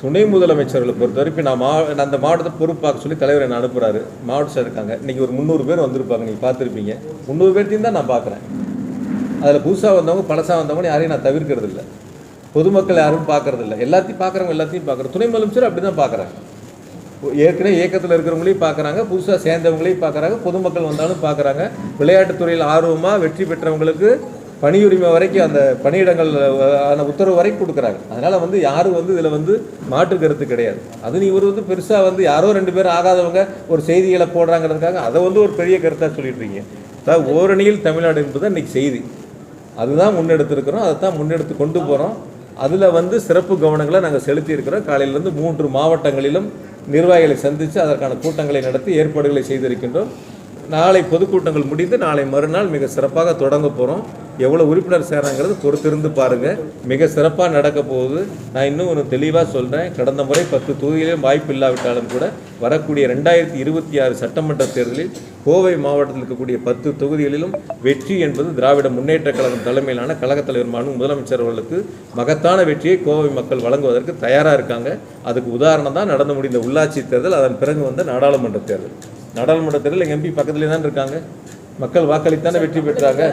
துணை முதலமைச்சர்களை பொறுத்த வரைக்கும் நான் மா நான் அந்த மாவட்டத்தை பொறுப்பாக சொல்லி தலைவர் என்ன அனுப்புகிறாரு மாவட்ட சார் இருக்காங்க. இன்றைக்கி ஒரு முந்நூறு பேர் வந்திருப்பாங்க. நீங்கள் பார்த்துருப்பீங்க. முந்நூறு பேர்த்தையும் தான் நான் பார்க்குறேன். அதில் புதுசாக வந்தவங்க பழசாக வந்தவங்க யாரையும் நான் தவிர்க்கிறது இல்லை. பொதுமக்கள் யாரும் பார்க்கறது இல்லை. எல்லாத்தையும் பார்க்குறவங்க எல்லாத்தையும் பார்க்குறேன். துணை முதலமைச்சர் அப்படி தான் பார்க்குறாங்க ஏற்கனவே இயக்கத்தில் இருக்கிறவங்களையும் பார்க்குறாங்க. புதுசாக சேர்ந்தவங்களையும் பார்க்குறாங்க. பொதுமக்கள் வந்தாலும் பார்க்குறாங்க. விளையாட்டுத்துறையில் ஆர்வமாக வெற்றி பெற்றவங்களுக்கு பணியுரிமை வரைக்கும் அந்த பணியிடங்கள் ஆன உத்தரவு வரைக்கும் கொடுக்குறாங்க. அதனால் வந்து யாரும் வந்து இதில் வந்து மாற்று கருத்து கிடையாது. அது இவர் வந்து பெருசாக வந்து யாரோ ரெண்டு பேரும் ஆகாதவங்க ஒரு செய்திகளை போடுறாங்கிறதுக்காக அதை வந்து ஒரு பெரிய கருத்தாக சொல்லிட்டு இருக்கீங்க அதாவது ஓரணியில் தமிழ்நாடு என்பது இன்றைக்கி செய்தி. அதுதான் முன்னெடுத்திருக்கிறோம் அதை தான் முன்னெடுத்து கொண்டு போகிறோம் அதில் வந்து சிறப்பு கவனங்களை நாங்கள் செலுத்தியிருக்கிறோம். காலையிலேருந்து மூன்று மாவட்டங்களிலும் நிர்வாகிகளை சந்தித்து அதற்கான கூட்டங்களை நடத்தி ஏற்பாடுகளை செய்திருக்கின்றோம். நாளை பொதுக்கூட்டங்கள் முடிந்து நாளை மறுநாள் மிக சிறப்பாக தொடங்க போகிறோம் எவ்வளோ உறுப்பினர் சேராங்கிறது பொறுத்திருந்து பாருங்கள் மிக சிறப்பாக நடக்க போகுது. நான் இன்னும் ஒன்று தெளிவாக சொல்கிறேன் கடந்த முறை பத்து தொகுதியிலும் வாய்ப்பு இல்லாவிட்டாலும் கூட வரக்கூடிய ரெண்டாயிரத்தி இருபத்தி ஆறு சட்டமன்ற தேர்தலில் கோவை மாவட்டத்தில் இருக்கக்கூடிய பத்து தொகுதிகளிலும் வெற்றி என்பது திராவிட முன்னேற்ற கழகம் தலைமையிலான கழகத் தலைவர் முதலமைச்சர் அவர்களுக்கு மகத்தான வெற்றியை கோவை மக்கள் வழங்குவதற்கு தயாராக இருக்காங்க. அதுக்கு உதாரணம் தான் நடந்து முடிந்த உள்ளாட்சி தேர்தல். அதன் பிறகு வந்த நாடாளுமன்ற தேர்தல். நாடாளுமன்ற தேர்தல் எங்கள் எம்பி பக்கத்துலேயே தான் இருக்காங்க. மக்கள் வாக்களித்தானே வெற்றி பெற்றாங்க.